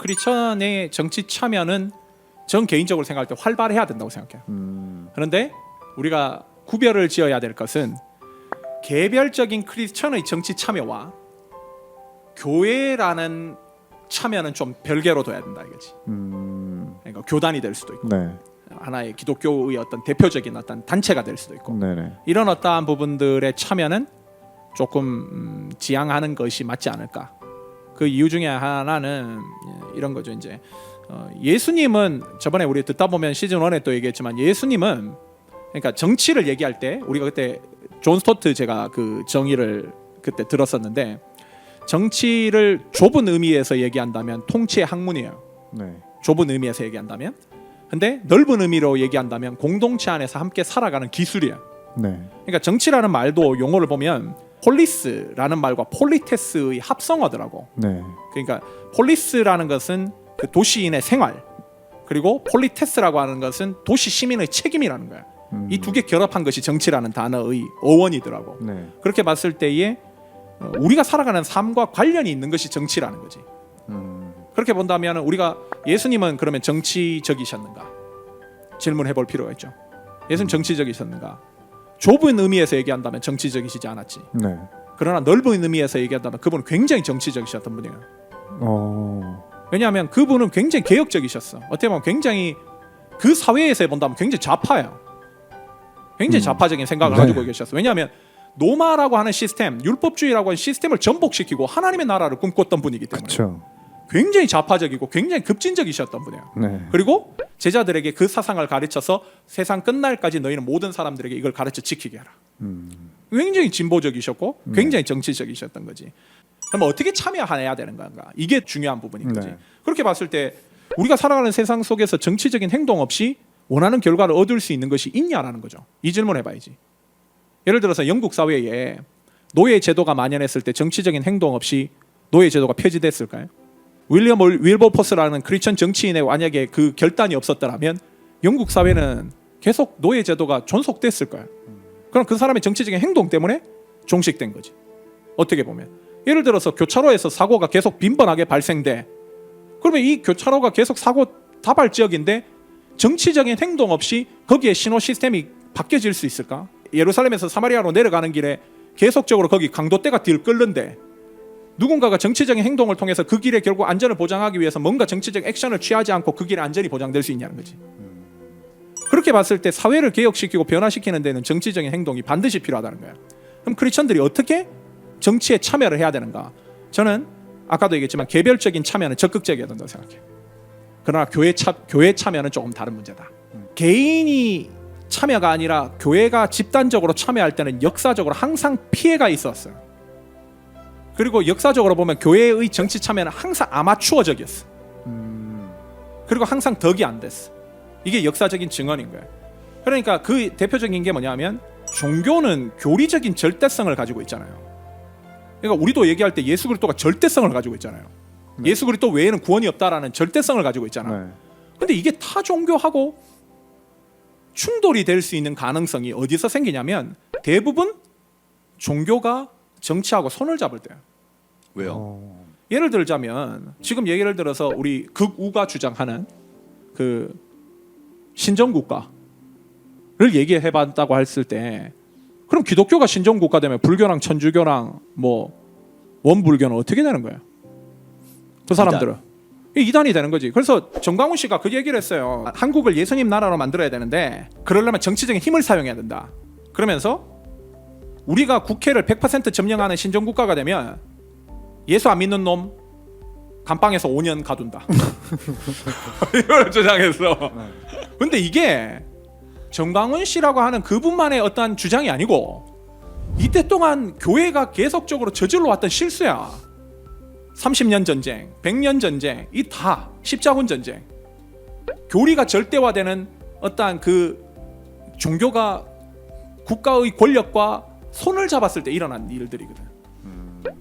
크리스천의 정치 참여는 전 개인적으로 생각할 때 활발해야 된다고 생각해요. 음, 그런데 우리가 구별을 지어야 될 것은 개별적인 크리스천의 정치 참여와 교회라는 참여는 좀 별개로 둬야 된다 이거지. 음, 그러니까 교단이 될 수도 있고 네, 하나의 기독교의 어떤 대표적인 어떤 단체가 될 수도 있고 네네. 이런 어떠한 부분들의 참여는 조금 음, 지양하는 것이 맞지 않을까. 그 이유 중에 하나는 예, 이런 거죠. 이제 어, 예수님은 저번에 우리 듣다 보면 시즌 1에 또 얘기했지만 예수님은 그러니까 정치를 얘기할 때 우리가 그때 존 스토트 제가 그 정의를 그때 들었었는데 정치를 좁은 의미에서 얘기한다면 통치의 학문이에요. 네, 좁은 의미에서 얘기한다면 근데 넓은 의미로 얘기한다면 공동체 안에서 함께 살아가는 기술이에요. 네, 그러니까 정치라는 말도 용어를 보면 폴리스라는 말과 폴리테스의 합성어더라고. 네, 그러니까 폴리스라는 것은 그 도시인의 생활 그리고 폴리테스라고 하는 것은 도시 시민의 책임이라는 거야. 음, 이두 개 결합한 것이 정치라는 단어의 어원이더라고. 네, 그렇게 봤을 때에 어, 우리가 살아가는 삶과 관련이 있는 것이 정치라는 거지. 음, 그렇게 본다면 우리가 예수님은 그러면 정치적이셨는가? 질문해 볼 필요가 있죠. 예수님 정치적이셨는가? 좁은 의미에서 얘기한다면 정치적이시지 않았지. 네, 그러나 넓은 의미에서 얘기한다면 그분은 굉장히 정치적이셨던 분이에요. 어, 왜냐하면 그분은 굉장히 개혁적이셨어. 어떻게 보면 굉장히 그 사회에서 본다면 굉장히 좌파예요. 굉장히 음. 좌파적인 생각을 네. 가지고 계셨어. 왜냐하면 노마라고 하는 시스템, 율법주의라고 하는 시스템을 전복시키고 하나님의 나라를 꿈꿨던 분이기 때문에 그렇죠. 굉장히 좌파적이고 굉장히 급진적이셨던 분이에요. 네, 그리고 제자들에게 그 사상을 가르쳐서 세상 끝날까지 너희는 모든 사람들에게 이걸 가르쳐 지키게 하라. 음, 굉장히 진보적이셨고 네. 굉장히 정치적이셨던 거지. 그럼 어떻게 참여해야 되는 건가? 이게 중요한 부분인 거지. 네. 그렇게 봤을 때 우리가 살아가는 세상 속에서 정치적인 행동 없이 원하는 결과를 얻을 수 있는 것이 있냐라는 거죠. 이 질문 해봐야지. 예를 들어서 영국 사회에 노예 제도가 만연했을 때 정치적인 행동 없이 노예 제도가 폐지됐을까요? 윌리엄 올- 윌버포스라는 크리스천 정치인의 만약에 그 결단이 없었더라면 영국 사회는 계속 노예 제도가 존속됐을 거예요. 그럼 그 사람의 정치적인 행동 때문에 종식된 거지. 어떻게 보면 예를 들어서 교차로에서 사고가 계속 빈번하게 발생돼. 그러면 이 교차로가 계속 사고 다발 지역인데 정치적인 행동 없이 거기에 신호 시스템이 바뀌어질 수 있을까? 예루살렘에서 사마리아로 내려가는 길에 계속적으로 거기 강도대가 뒤를 끓는데 누군가가 정치적인 행동을 통해서 그 길에 결국 안전을 보장하기 위해서 뭔가 정치적 액션을 취하지 않고 그 길에 안전이 보장될 수 있냐는 거지. 그렇게 봤을 때 사회를 개혁시키고 변화시키는 데는 정치적인 행동이 반드시 필요하다는 거야. 그럼 크리스천들이 어떻게 정치에 참여를 해야 되는가? 저는 아까도 얘기했지만 개별적인 참여는 적극적이어야 된다고 생각해요. 그러나 교회 참 교회 참여는 조금 다른 문제다. 개인이 참여가 아니라 교회가 집단적으로 참여할 때는 역사적으로 항상 피해가 있었어요. 그리고 역사적으로 보면 교회의 정치 참여는 항상 아마추어적이었어. 음, 그리고 항상 덕이 안 됐어. 이게 역사적인 증언인 거예요. 그러니까 그 대표적인 게 뭐냐면 종교는 교리적인 절대성을 가지고 있잖아요. 그러니까 우리도 얘기할 때 예수 그리스도가 절대성을 가지고 있잖아요. 네. 예수 그리스도 외에는 구원이 없다라는 절대성을 가지고 있잖아. 네, 근데 이게 타 종교하고 충돌이 될 수 있는 가능성이 어디서 생기냐면 대부분 종교가 정치하고 손을 잡을 때요. 왜요? 어, 예를 들자면 지금 예를 들어서 우리 극우가 주장하는 그 신정국가를 얘기해봤다고 했을 때 그럼 기독교가 신정국가 되면 불교랑 천주교랑 뭐 원불교는 어떻게 되는 거예요? 그 사람들은 이 이단 이 되는 거지. 그래서 정광훈 씨가 그 얘기를 했어요. 한국을 예수님 나라로 만들어야 되는데 그러려면 정치적인 힘을 사용해야 된다. 그러면서 우리가 국회를 100% 점령하는 신정국가가 되면 예수 안 믿는 놈 감방에서 5년 가둔다. 이걸 주장했어. 근데 이게 정광훈 씨라고 하는 그분만의 어떤 주장이 아니고 이때 동안 교회가 계속적으로 저질러 왔던 실수야. 30년 전쟁, 100년 전쟁, 이 다 십자군 전쟁. 교리가 절대화되는 어떠한 그 종교가 국가의 권력과 손을 잡았을 때 일어난 일들이거든.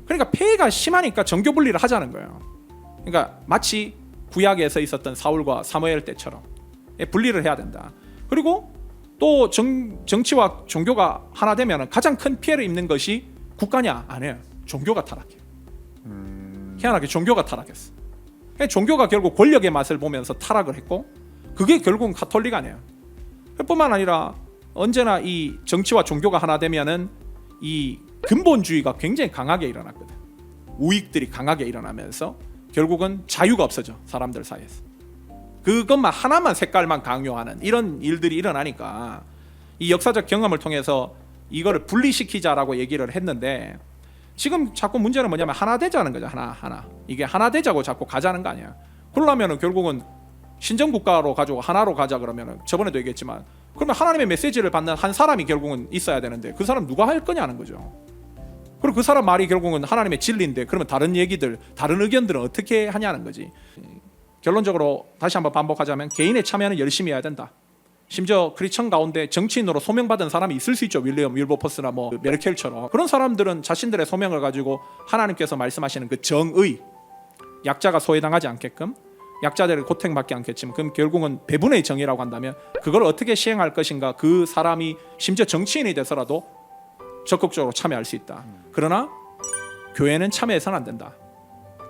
그러니까 폐해가 심하니까 정교 분리를 하자는 거예요. 그러니까 마치 구약에서 있었던 사울과 사무엘 때처럼 예, 분리를 해야 된다. 그리고 또 정, 정치와 종교가 하나 되면 가장 큰 피해를 입는 것이 국가냐 아니에요. 종교가 타락해. 희한하게 종교가 타락했어. 종교가 결국 권력의 맛을 보면서 타락을 했고 그게 결국은 카톨릭 아니에요. 뿐만 아니라 언제나 이 정치와 종교가 하나 되면은 이 근본주의가 굉장히 강하게 일어났거든. 우익들이 강하게 일어나면서 결국은 자유가 없어져 사람들 사이에서. 그것만 하나만 색깔만 강요하는 이런 일들이 일어나니까 이 역사적 경험을 통해서 이거를 분리시키자라고 얘기를 했는데 지금 자꾸 문제는 뭐냐면 하나 되자는 거죠 하나 하나 이게 하나 되자고 자꾸 가자는 거 아니야 그러려면은 결국은 신정 국가로 가지고 하나로 가자 그러면은 저번에도 얘기했지만 그러면 하나님의 메시지를 받는 한 사람이 결국은 있어야 되는데 그 사람 누가 할 거냐는 거죠 그리고 그 사람 말이 결국은 하나님의 진리인데 그러면 다른 얘기들 다른 의견들은 어떻게 하냐는 거지 결론적으로 다시 한번 반복하자면 개인의 참여는 열심히 해야 된다. 심지어 크리스천 가운데 정치인으로 소명받은 사람이 있을 수 있죠. 윌리엄 윌버퍼스나 뭐 메르켈처럼 그런 사람들은 자신들의 소명을 가지고 하나님께서 말씀하시는 그 정의 약자가 소외당하지 않게끔 약자들을 고통받지 않겠지만 그럼 결국은 배분의 정의라고 한다면 그걸 어떻게 시행할 것인가 그 사람이 심지어 정치인이 돼서라도 적극적으로 참여할 수 있다. 그러나 교회는 참여해서는 안 된다.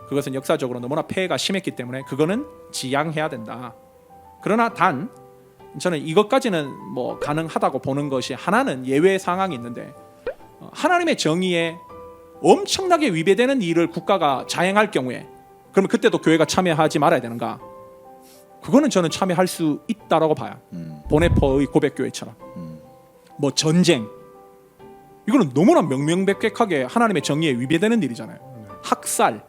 그것은 역사적으로 너무나 폐해가 심했기 때문에 그거는 지양해야 된다. 그러나 단 저는 이것까지는 뭐 가능하다고 보는 것이 하나는 예외 상황이 있는데 어, 하나님의 정의에 엄청나게 위배되는 일을 국가가 자행할 경우에 그러면 그때도 교회가 참여하지 말아야 되는가? 그거는 저는 참여할 수 있다라고 봐요. 음. 보네퍼의 고백교회처럼 음. 뭐 전쟁 이거는 너무나 명명백백하게 하나님의 정의에 위배되는 일이잖아요. 학살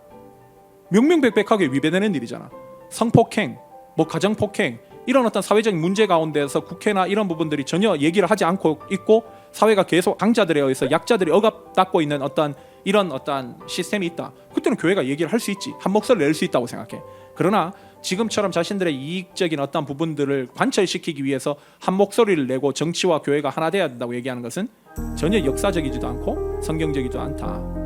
명명백백하게 위배되는 일이잖아. 성폭행, 뭐 가정폭행 이런 어떤 사회적인 문제 가운데서 국회나 이런 부분들이 전혀 얘기를 하지 않고 있고 사회가 계속 강자들에 의해서 약자들이 억압받고 있는 어떤 이런 어떤 시스템이 있다. 그때는 교회가 얘기를 할 수 있지. 한 목소리를 낼 수 있다고 생각해. 그러나 지금처럼 자신들의 이익적인 어떤 부분들을 관철시키기 위해서 한 목소리를 내고 정치와 교회가 하나 돼야 된다고 얘기하는 것은 전혀 역사적이지도 않고 성경적이지도 않다.